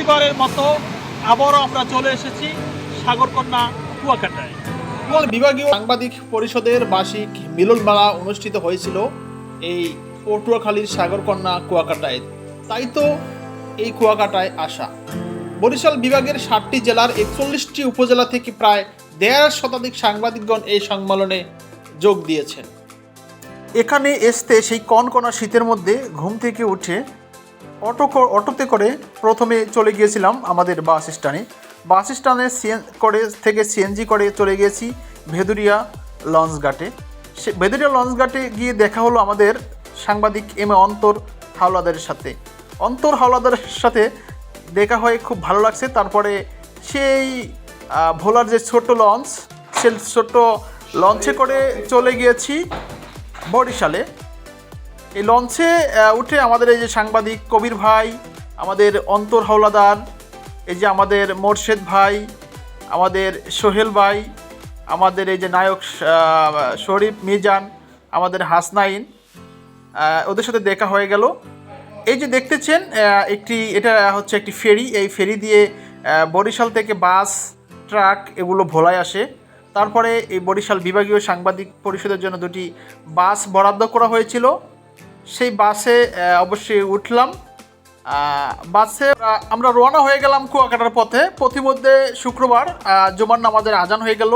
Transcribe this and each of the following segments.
প্রতিবারের মতো আবারও আমরা চলে এসেছি সাগরকন্যা কুয়াকাটায়। বিভাগীয় সাংবাদিক পরিষদের বার্ষিক মিলন মেলা অনুষ্ঠিত হয়েছিল এই পটুয়াখালীর সাগরকন্যা কুয়াকাটায়। তাই তো এই কুয়াকাটায় আসা। বরিশাল বিভাগের ষাটটি জেলার একচল্লিশটি উপজেলা থেকে প্রায় দেড় শতাধিক সাংবাদিকগণ এই সম্মেলনে যোগ দিয়েছেন। এখানে আসতে সেই কনকনা শীতের মধ্যে ঘুম থেকে উঠে অটো অটোতে করে প্রথমে চলে গিয়েছিলাম আমাদের বাস স্ট্যান্ডে। বাস স্ট্যান্ডে সিএন, করে, থেকে সিএনজি করে চলে গিয়েছি ভেদুরিয়া লঞ্চ ঘাটে। সে, ভেদুরিয়া লঞ্চ ঘাটে গিয়ে দেখা হলো আমাদের সাংবাদিক এম এ অন্তর হাওলাদারের সাথে। অন্তর হাওলাদারের সাথে দেখা হয়ে খুব ভালো লাগছে। তারপরে সেই ভোলার যে ছোট লঞ্চ সে ছোট লঞ্চে করে চলে গিয়েছি বরিশালে। এই লঞ্চে উঠে আমাদের এই যে সাংবাদিক কবির ভাই, আমাদের অন্তর হাওলাদার, এই যে আমাদের মোর্শেদ ভাই, আমাদের সোহেল ভাই, আমাদের এই যে নায়ক শরীফ মিজান, আমাদের হাসনাইন ওদের সাথে দেখা হয়ে গেল। এই যে দেখতেছেন একটি, এটা হচ্ছে একটি ফেরি। এই ফেরি দিয়ে বরিশাল থেকে বাস, ট্রাক এগুলো ভোলায় আসে। তারপরে এই বরিশাল বিভাগীয় সাংবাদিক পরিষদের জন্য দুটি বাস বরাদ্দ করা হয়েছিল। সেই বাসে অবশ্যই উঠলাম। বাসে আমরা রওনা হয়ে গেলাম কুয়াকাটার পথে। প্রতিমধ্যে শুক্রবার জুমার নামাজের আজান হয়ে গেল।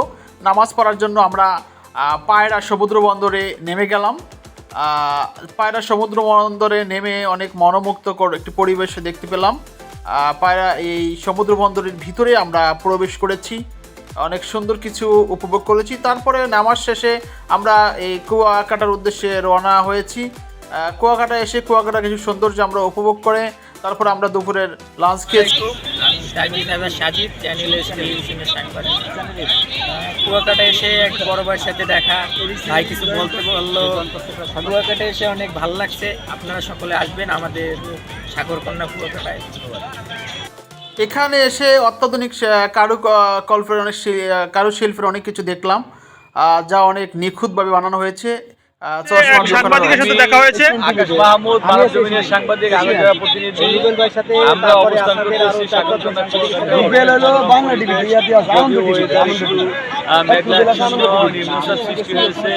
নামাজ পড়ার জন্য আমরা পায়রা সমুদ্র বন্দরে নেমে গেলাম। পায়রা সমুদ্র বন্দরে নেমে অনেক মনোমুগ্ধকর একটি পরিবেশ দেখতে পেলাম। পায়রা এই সমুদ্র বন্দরের ভিতরে আমরা প্রবেশ করেছি। অনেক সুন্দর কিছু উপভোগ করেছি। তারপরে নামাজ শেষে আমরা এই কুয়াকাটার উদ্দেশ্যে রওনা হয়েছি। কুয়াকাটা এসে কুয়াকাটা কিছু সৌন্দর্য আমরা উপভোগ করে তারপর আমরা দুপুরের লাঞ্চ খেয়েছি। সাজিদ চ্যানেল টেলিভিশনের সাংবাদিক। কুয়াকাটা এসে এক বড় ভাইয়ের সাথে দেখা। ভাই কিছু বলতে বলল। কুয়াকাটা এসে অনেক ভালো লাগছে। আপনারা সকলে আসবেন আমাদের সাগরকন্যা কুয়াকাটায়। এখানে এসে অত্যাধুনিক কারু কল্পের অনেক কারুশিল্পের অনেক কিছু দেখলাম। যা অনেক নিখুঁতভাবে বানানো হয়েছে। সাংবাদিকের সাথে দেখা হয়েছে। আকাশ মাহমুদ মানব জমিনের সাংবাদিক আমি যারা প্রতিনিধি। আমরা অবস্থান করতেছি নির্মূষার সৃষ্টি হয়েছে।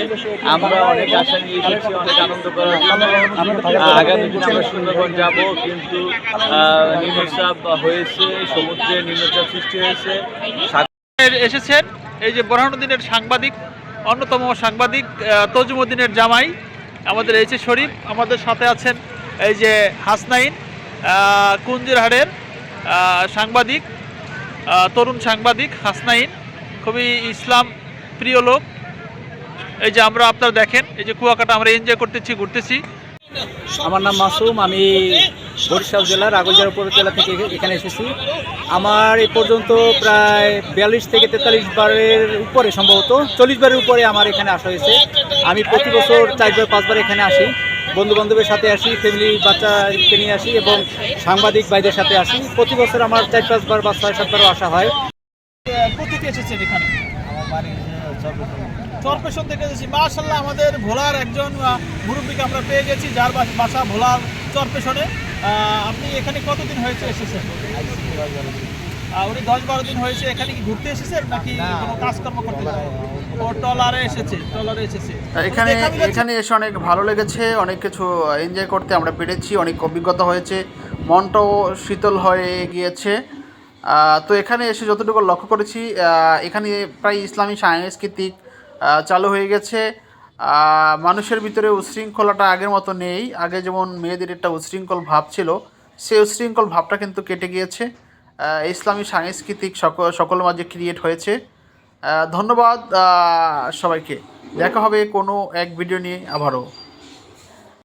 আমরা অনেক আশা নিয়ে এসেছি অনেক আনন্দ করার জন্য। আগামী দিনে আমরা সুন্দরবন যাব কিন্তু আহ, নিম্নচাপ হয়েছে সমুদ্রে নিম্নচাপ সৃষ্টি হয়েছে। এসেছেন এই যে বোরহানুদ্দিনের সাংবাদিক। অন্যতম সাংবাদিক তজুমুদ্দিনের জামাই আমাদের এইচ এ শরীফ আমাদের সাথে আছেন এই যে হাসনাইন কুঞ্জিরহাটের সাংবাদিক তরুণ সাংবাদিক হাসনাইন, খুবই ইসলাম প্রিয় লোক। এই যে আমরা আপনারা দেখেন, এই যে কুয়াকাটা আমরা এনজয় করতেছি, ঘুরতেছি। আমার নাম মাসুম, আমি বরিশাল জেলার আগরজেলা উপজেলা থেকে এখানে এসেছি। আমার এই পর্যন্ত প্রায় বিয়াল্লিশ থেকে তেতাল্লিশ বারের উপরে সম্ভবত, চল্লিশ বারের উপরে আমার এখানে আসা হয়েছে। আমি প্রতি বছর চারবার পাঁচবার এখানে আসি। বন্ধু বান্ধবের সাথে আসি ফ্যামিলি বাচ্চাকে নিয়ে আসি এবং সাংবাদিক ভাইদের সাথে আসি। প্রতি বছর আমার চার পাঁচবার বা ছয় সাতবারও আসা হয়। এখানে? এসেছি। আমাদের ভোলার একজন মুরব্বীকে আমরা পেয়ে গেছি, যার বাসা ভোলার চরপেশনে আপনি এখানে কতদিন হয়েছে এসেছেন? উনি দশ বারো দিন হয়েছে এখানে কি ঘুরতে এসেছেন নাকি কোনো কাজকর্ম করতে ও এসেছে এখানে এখানে এসে অনেক ভালো লেগেছে অনেক কিছু এনজয় করতে আমরা পেরেছি অনেক অভিজ্ঞতা হয়েছে মনটাও শীতল হয়ে গিয়েছে। তো এখানে এসে যতটুকু লক্ষ্য করেছি এখানে প্রায় ইসলামী সাংস্কৃতিক চালু হয়ে গেছে। মানুষের ভিতরে উশৃঙ্খলাটা আগের মতো নেই। আগে যেমন মেয়েদের একটা উশৃঙ্খল ভাব ছিল, সেই উশৃঙ্খল ভাবটা কিন্তু কেটে গিয়েছে। ইসলামী সাংস্কৃতিক সকল সকলের মাঝে ক্রিয়েট হয়েছে। ধন্যবাদ সবাইকে। দেখা হবে কোনো এক ভিডিও নিয়ে আবারও।